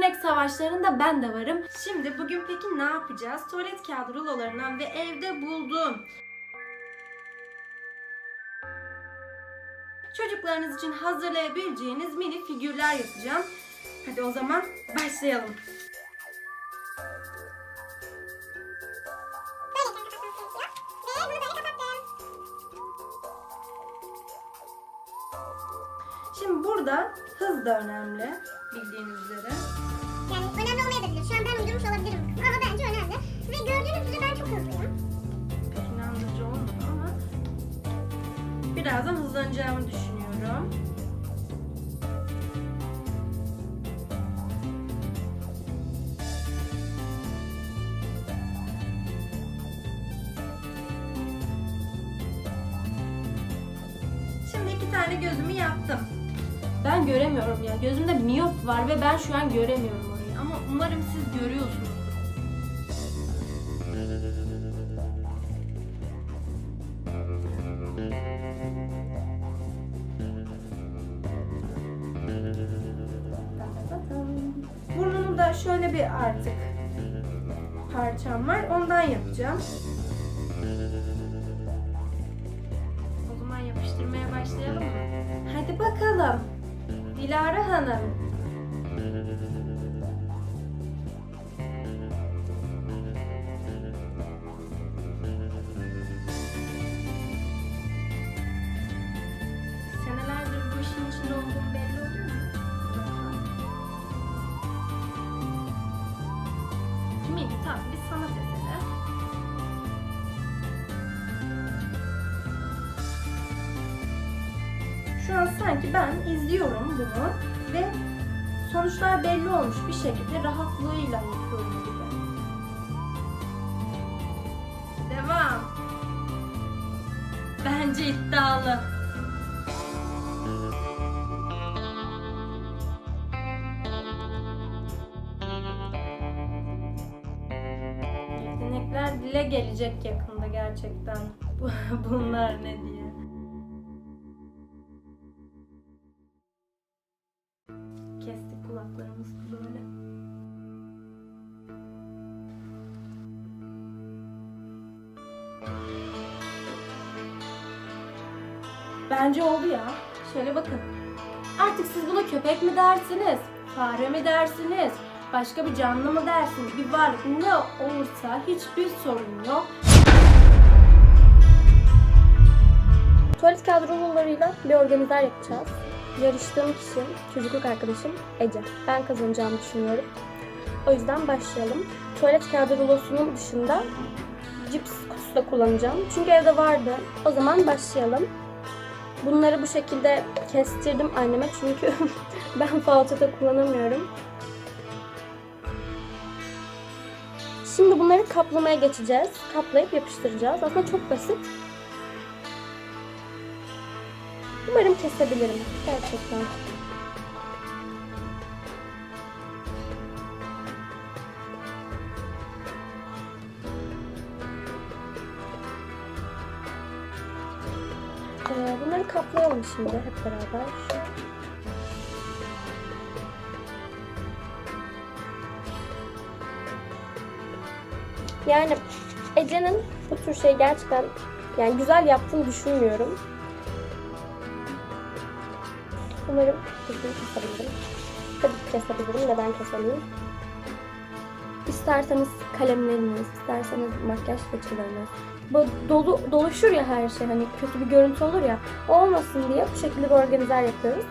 yetenek savaşlarında ben de varım. Şimdi bugün peki ne yapacağız? Tuvalet kağıdı rulolarından ve evde buldum. Çocuklarınız için hazırlayabileceğiniz mini figürler yapacağım. Hadi o zaman başlayalım. Şimdi burada hız da önemli bildiğiniz üzere. Olmayabilir. Şu an ben uydurmuş olabilirim. Ama bence önemli. Ve gördüğünüz üzere ben çok hızlıyım. Pek inandırıcı olmadı ama birazdan hızlanacağımı düşünüyorum. Şimdi iki tane gözümü yaptım. Ben göremiyorum ya. Gözümde miyop var ve ben şu an göremiyorum. Ama umarım siz görüyorsunuz. Burnunu da şöyle bir artık parçam var. Ondan yapacağım. O zaman yapıştırmaya başlayalım mı? Hadi bakalım. Dilara Hanım. Sanki ben izliyorum bunu ve sonuçlar belli olmuş bir şekilde rahatlığıyla yapıyorum gibi. Devam. Bence iddialı. Yetenekler dile gelecek yakında gerçekten. Bu- Bunlar ne diye. Bence oldu ya. Şöyle bakın. Artık siz buna köpek mi dersiniz? Fare mi dersiniz? Başka bir canlı mı dersiniz? Bir varlık ne olursa hiçbir sorun yok. Tuvalet kağıdı rulolarıyla bir organizer yapacağız. Yarıştığım kişi çocukluk arkadaşım Ece. Ben kazanacağımı düşünüyorum. O yüzden başlayalım. Tuvalet kağıdı rulosunun dışında cips kutusu da kullanacağım. Çünkü evde vardı. O zaman başlayalım. Bunları bu şekilde kestirdim anneme çünkü ben falçata kullanamıyorum. Şimdi bunları kaplamaya geçeceğiz. Kaplayıp yapıştıracağız. Aslında çok basit. Umarım kesebilirim. Gerçekten. Bunları kaplayalım şimdi hep beraber. Yani Ece'nin bu tür şey gerçekten yani güzel yaptığını düşünmüyorum. Umarım düzgün kesebilirim. Tabii kesebilirim. Neden kesemeyim? İsterseniz kalemleriniz, isterseniz makyaj fırçalarınız. Dolu, doluşur ya her şey. Hani kötü bir görüntü olur ya. Olmasın diye bu şekilde bir organizer yapıyoruz.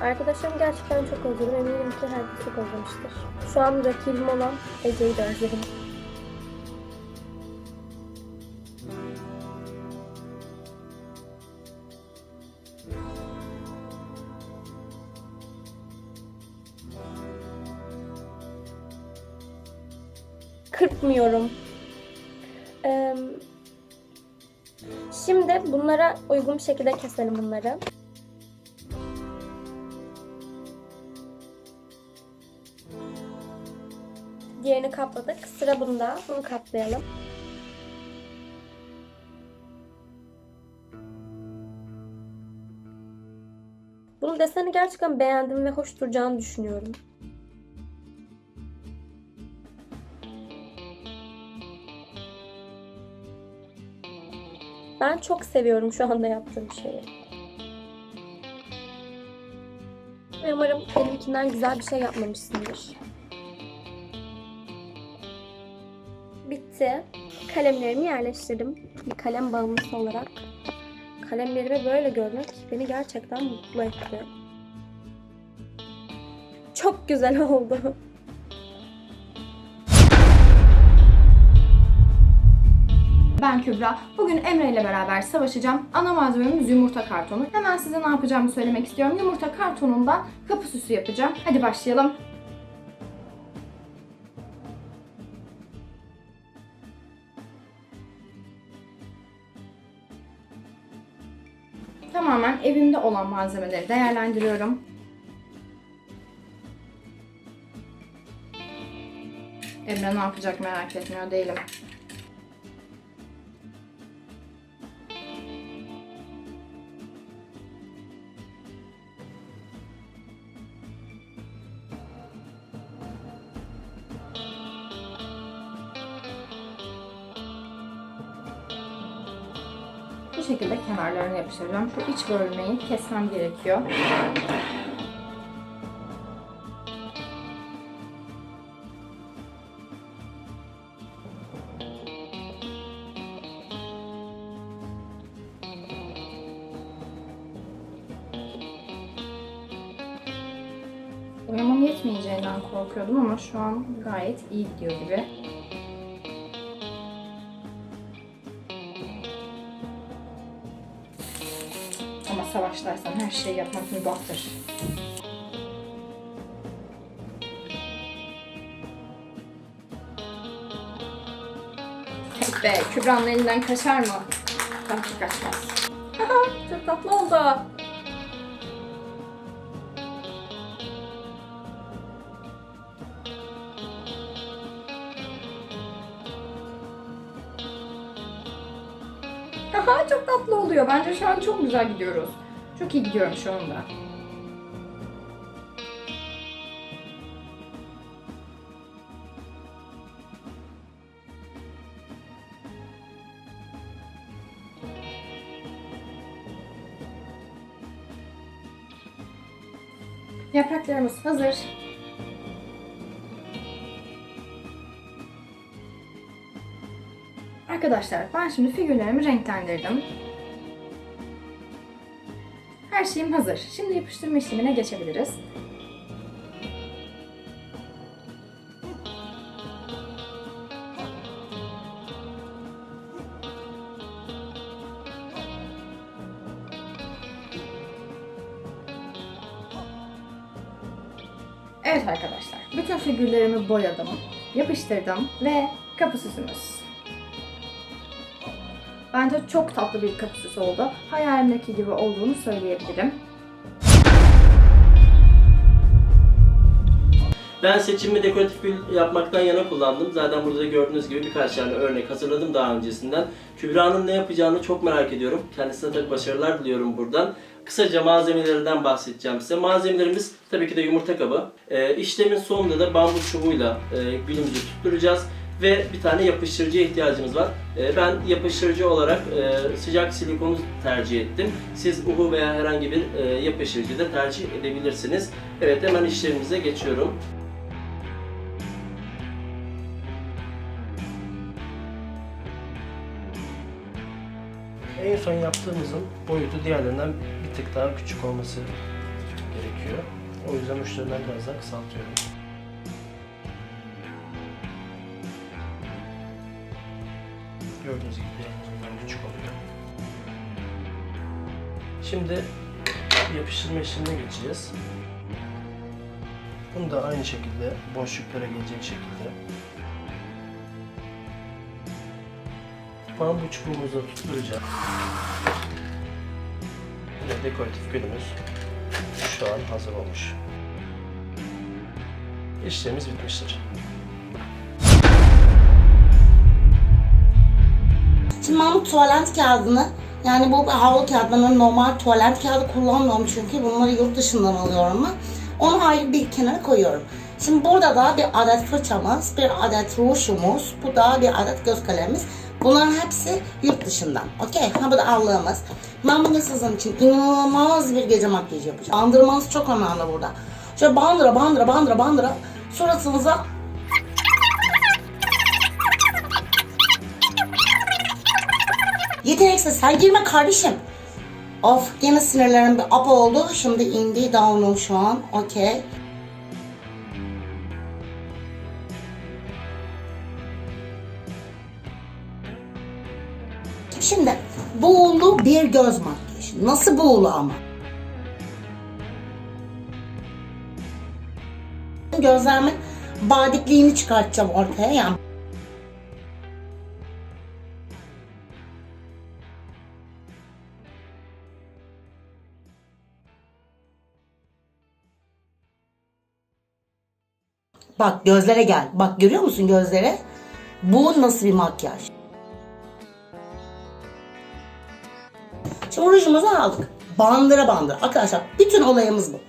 Arkadaşlarım gerçekten çok özledim. Eminim ki herkes çok özlemiştir. Şu an rakibim olan Ece'yi de özledim. Kırpmıyorum. Ee, şimdi bunlara uygun bir şekilde keselim bunları. Diğerini kapladık. Sıra bunda. Bunu katlayalım. Bunun deseni gerçekten beğendim ve hoş duracağını düşünüyorum. Ben çok seviyorum şu anda yaptığım şeyi. Ve umarım benimkinden güzel bir şey yapmamışsındır. Bitti. Kalemlerimi yerleştirdim. Bir kalem bağımlısı olarak. Kalemlerimi böyle görmek beni gerçekten mutlu etti. Çok güzel oldu. Ben Kübra. Bugün Emre ile beraber savaşacağım. Ana malzememiz yumurta kartonu. Hemen size ne yapacağımı söylemek istiyorum. Yumurta kartonundan kapı süsü yapacağım. Hadi başlayalım. Tamamen evimde olan malzemeleri değerlendiriyorum. Emre ne yapacak merak etmiyor değilim. Kenarlarını yapıştıracağım. Şu iç bölmeyi kesmem gerekiyor. Boyamam yetmeyeceğinden korkuyordum ama şu an gayet iyi gidiyor gibi. Ama savaştaysan her şeyi yapmak mübahtır. Be, Kübra'nın elinden kaçar mı? Belki kaçmaz. Çok tatlı oldu. Aha çok tatlı oluyor. Bence şu an çok güzel gidiyoruz. Çok iyi gidiyorum şu anda. Yapraklarımız hazır. Arkadaşlar ben şimdi figürlerimi renklendirdim. Her şeyim hazır. Şimdi yapıştırma işlemine geçebiliriz. Evet arkadaşlar, bütün figürlerimi boyadım, yapıştırdım ve kapı süsümüz. Bence çok tatlı bir kapı süsü oldu. Hayalimdeki gibi olduğunu söyleyebilirim. Ben seçimimi dekoratif gül yapmaktan yana kullandım. Zaten burada gördüğünüz gibi birkaç tane örnek hazırladım daha öncesinden. Kübra'nın ne yapacağını çok merak ediyorum. Kendisine tabii başarılar diliyorum buradan. Kısaca malzemelerinden bahsedeceğim size. Malzemelerimiz tabii ki de yumurta kabı. Ee, işlemin sonunda da bambu çubuğuyla e, gülümüzü tutturacağız. Ve bir tane yapıştırıcıya ihtiyacımız var. Ee, ben yapıştırıcı olarak e, sıcak silikonu tercih ettim. Siz uhu veya herhangi bir e, yapıştırıcı da tercih edebilirsiniz. Evet hemen işlemimize geçiyorum. En son yaptığımızın boyutu diğerlerinden bir tık daha küçük olması gerekiyor. O yüzden uçlarından biraz daha kısaltıyorum. Şimdi yapıştırma işlemine geçeceğiz. Bunu da aynı şekilde boşluklara gelecek şekilde bambu çubuğumuzu tutturacağız. Ve dekoratif gülümüz şu an hazır olmuş. İşlemimiz bitmiştir. Şimdi Mahmut tuvalet kağıdını yani bu havlu kağıdlarının normal tuvalet kağıdı kullanmıyorum çünkü bunları yurt dışından alıyorum ben. Onu ayrı bir kenara koyuyorum. Şimdi burada da bir adet fırçamız, bir adet rujumuz, bu da bir adet göz kalemimiz. Bunların hepsi yurt dışından. Okey. Ha bu da allığımız. Ben bugün sizin için inanılmaz bir gece makyajı yapacağım. Bandırmanız çok önemli burada. Şöyle bandıra bandıra bandıra bandıra suratınıza Yeteneksiz sen girme kardeşim. Of yine sinirlerim bir up oldu. Şimdi indi down'um şu an. Okey. Şimdi buğulu bir göz makyajı. Nasıl buğulu ama? Gözlerimin badikliğini çıkartacağım ortaya yani. Bak gözlere gel. Bak görüyor musun gözlere? Bu nasıl bir makyaj? Şimdi rujumuzu aldık. Bandıra bandıra. Arkadaşlar bütün olayımız bu.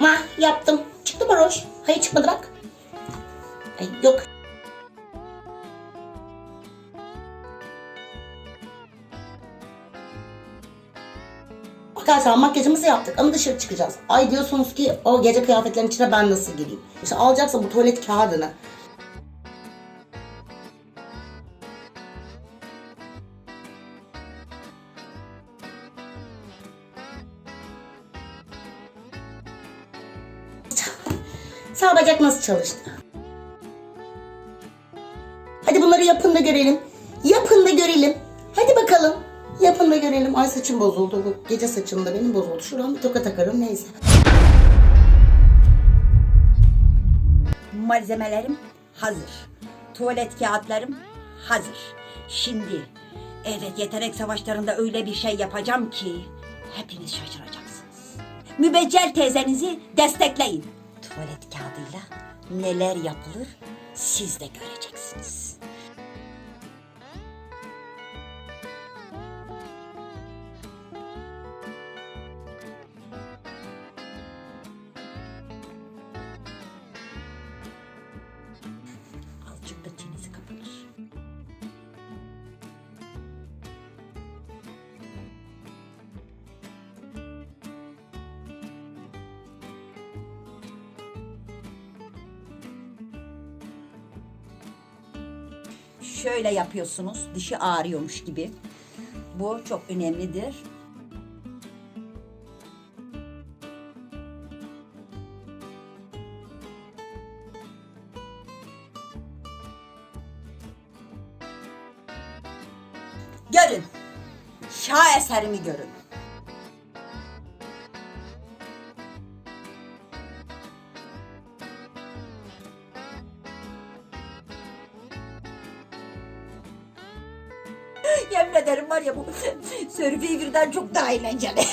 Ma yaptım. Çıktı mı ruj? Hayır çıkmadı bak. Ay, yok. Arkadaşlar makyajımızı yaptık ama dışarı çıkacağız. Ay diyorsunuz ki o gece kıyafetlerin içine ben nasıl gireyim? İşte alacaksa bu tuvalet kağıdını Sağ bacak nasıl çalıştı? Hadi bunları yapın da görelim. Yapın da görelim. Hadi bakalım. Yapın da görelim. Ay saçım bozuldu. Gece saçım da benim bozuldu. Şuradan bir toka takarım neyse. Malzemelerim hazır. Tuvalet kağıtlarım hazır. Şimdi evet yetenek savaşlarında öyle bir şey yapacağım ki hepiniz şaşıracaksınız. Mübeccel teyzenizi destekleyin. Tuvalet kağıdıyla neler yapılır siz de göreceksiniz. Şöyle yapıyorsunuz, dişi ağrıyormuş gibi. Bu çok önemlidir. Görün. Şah eserimi görün. Survivor'dan çok daha eğlenceli.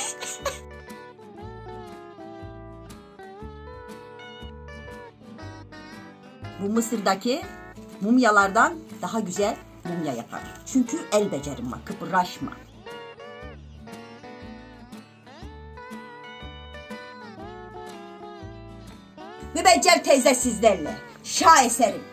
bu Mısır'daki mumyalardan daha güzel mumya yapar. Çünkü el becerim var, kıpırdaşma. Mübeccel teyze sizlerle. Şah eserim.